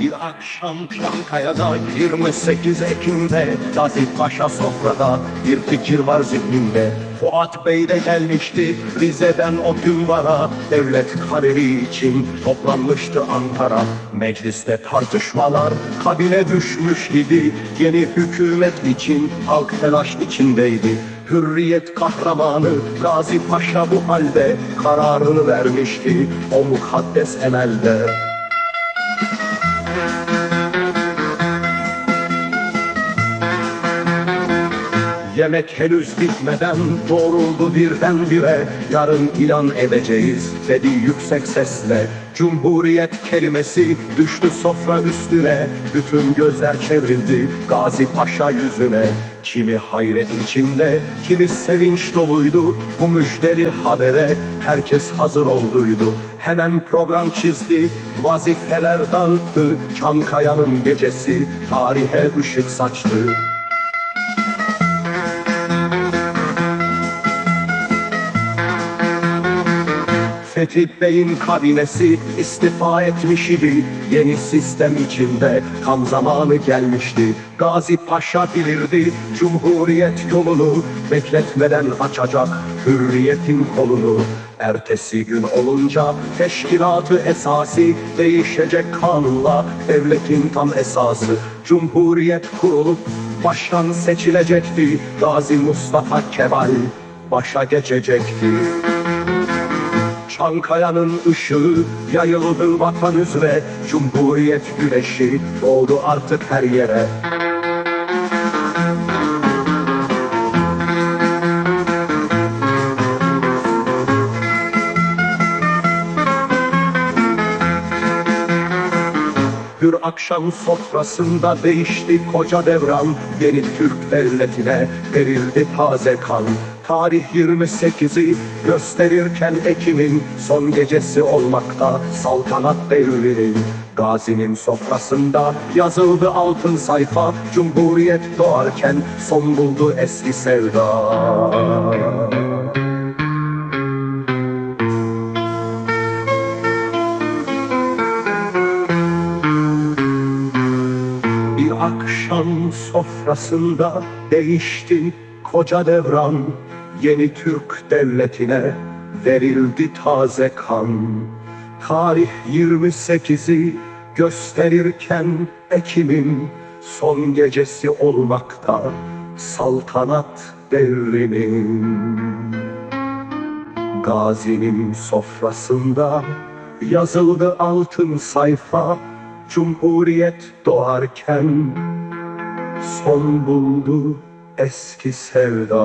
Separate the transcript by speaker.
Speaker 1: Bir akşam Çankaya'da 28 Ekim'de Gazi Paşa sofrada bir fikir var zihnimde. Fuat Bey de gelmişti Rize'den o duvara Devlet kareli için toplanmıştı Ankara. Mecliste tartışmalar kabine düşmüş idi. Yeni hükümet için halk telaş içindeydi Hürriyet kahramanı Gazi Paşa bu halde Kararını vermişti o mukaddes emelde Yemek henüz bitmeden doğruldu birdenbire. Yarın ilan edeceğiz dedi yüksek sesle. Cumhuriyet kelimesi düştü sofra üstüne. Bütün gözler çevrildi Gazi Paşa yüzüne. Kimi hayret içinde, kimi sevinç doluydu Bu müjdeli habere. Herkes hazır olduydu. Hemen program çizdi, vazifeler dağıttı. Çankaya'nın gecesi tarihe ışık saçtı Fethi Bey'in kabinesi istifa etmiş idi. Yeni sistem içinde tam zamanı gelmişti. Gazi Paşa bilirdi Cumhuriyet yolunu Bekletmeden açacak hürriyetin kolunu. Ertesi gün olunca teşkilatı esası Değişecek kanunla devletin tam esası. Cumhuriyet kurulup başkan seçilecekti. Gazi Mustafa Kemal başa geçecekti Çankaya'nın ışığı yayıldı vatan üzere. Cumhuriyet güneşi doğdu artık her yere. Hür akşam sofrasında değişti koca devran. Yeni Türk devletine verildi taze kan Tarih 28'i gösterirken Ekim'in Son gecesi olmakta. Saltanat devrinin Gazinin sofrasında yazıldı altın sayfa. Cumhuriyet doğarken son buldu eski sevda. Bir akşam sofrasında değişti koca devran Yeni Türk devletine verildi taze kan. Tarih 28'i gösterirken Ekim'in son gecesi olmakta Saltanat devrinin Gazinin sofrasında yazıldı altın sayfa Cumhuriyet doğarken son buldu eski sevda